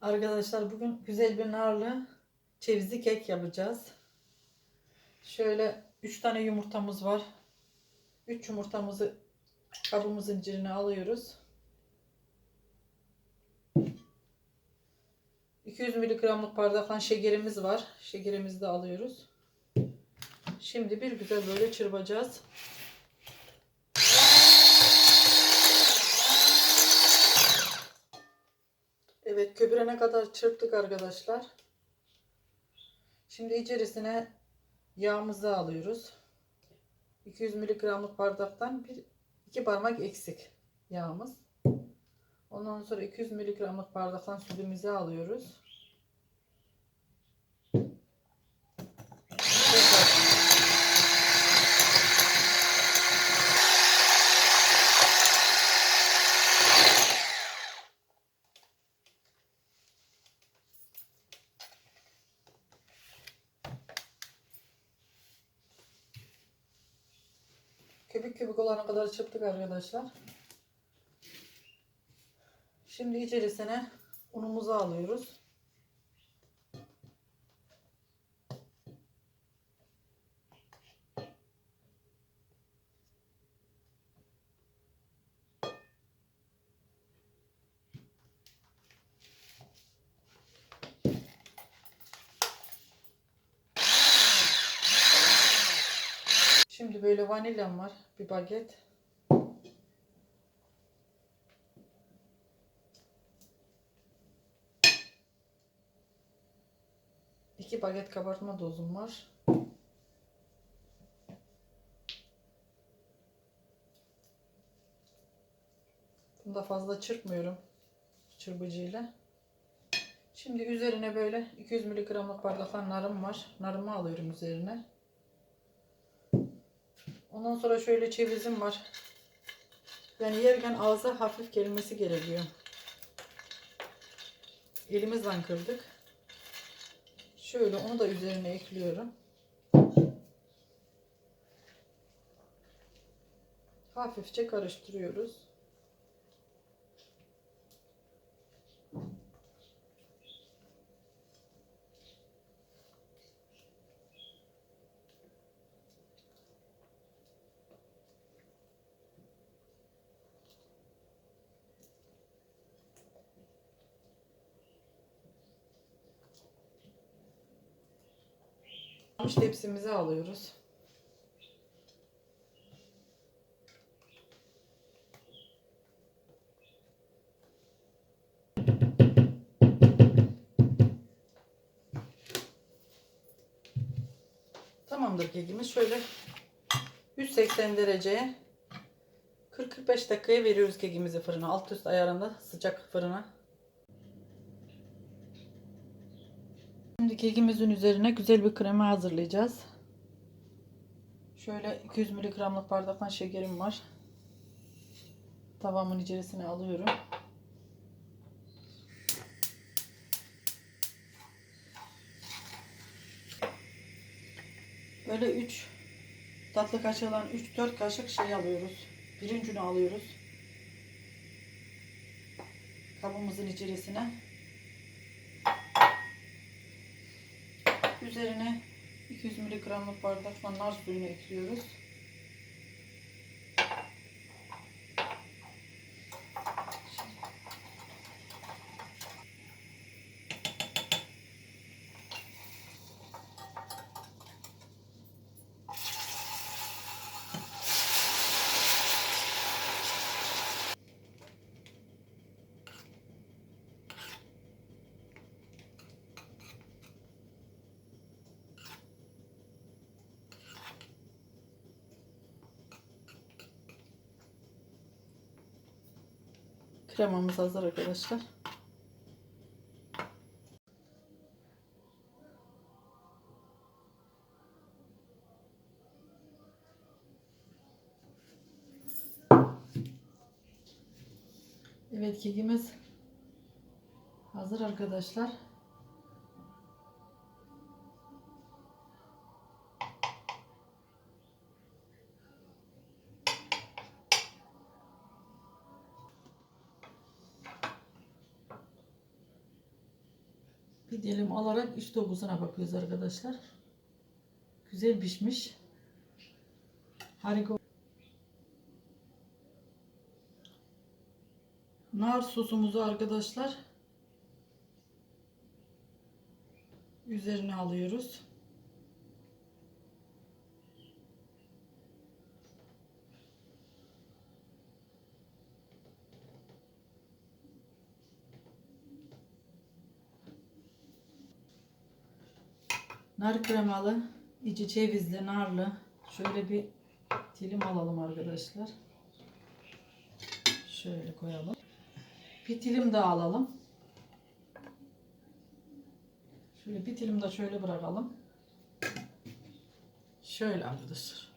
Arkadaşlar bugün güzel bir narlı cevizli kek yapacağız. Şöyle 3 tane yumurtamız var. 3 yumurtamızı kabımızın içine alıyoruz. 200 miligramlık bardaktan şekerimiz var. Şekerimizi de alıyoruz. Şimdi bir güzel böyle çırpacağız. Evet köpürene kadar çırptık arkadaşlar. Şimdi içerisine yağımızı alıyoruz. 200 miligramlık bardaktan bir iki parmak eksik yağımız. Ondan sonra 200 miligramlık bardaktan sütümüzü alıyoruz. Köpük köpük olana kadar çırptık arkadaşlar. Şimdi içerisine unumuzu alıyoruz. Şimdi böyle vanilyam var. Bir baget. İki baget kabartma dozum var. Bunu da fazla çırpmıyorum çırpıcıyla. Şimdi üzerine böyle 200 miligramlık bardaklar narım var. Narımı alıyorum üzerine. Ondan sonra şöyle cevizim var. Yani yerken ağza hafif gelmesi gerekiyor. Elimizden kırdık. Şöyle onu da üzerine ekliyorum. Hafifçe karıştırıyoruz. Tepsimizi alıyoruz. Tamamdır kekimiz. Şöyle 180 dereceye 40-45 dakikaya veriyoruz kekimizi fırına. Alt üst ayarında sıcak fırına. Şimdi kekimizin üzerine güzel bir krema hazırlayacağız. Şöyle 200 miligramlık bardaktan şekerim var. Tavamın içerisine alıyorum. Böyle 3 tatlı kaşığından 3-4 kaşık şey alıyoruz. Pirincini alıyoruz. Kabımızın içerisine. Üzerine 200 miligramlık bardakla nar suyunu ekliyoruz. Kremamız hazır arkadaşlar. Evet kekimiz hazır arkadaşlar. Bir dilim alarak iç dokusuna bakıyoruz arkadaşlar. Güzel pişmiş. Harika. Nar sosumuzu arkadaşlar üzerine alıyoruz. Nar kremalı, içi cevizli, narlı. Şöyle bir dilim alalım arkadaşlar. Şöyle koyalım. Bir dilim daha alalım. Şöyle bir dilim de şöyle bırakalım. Şöyle arkadaşlar.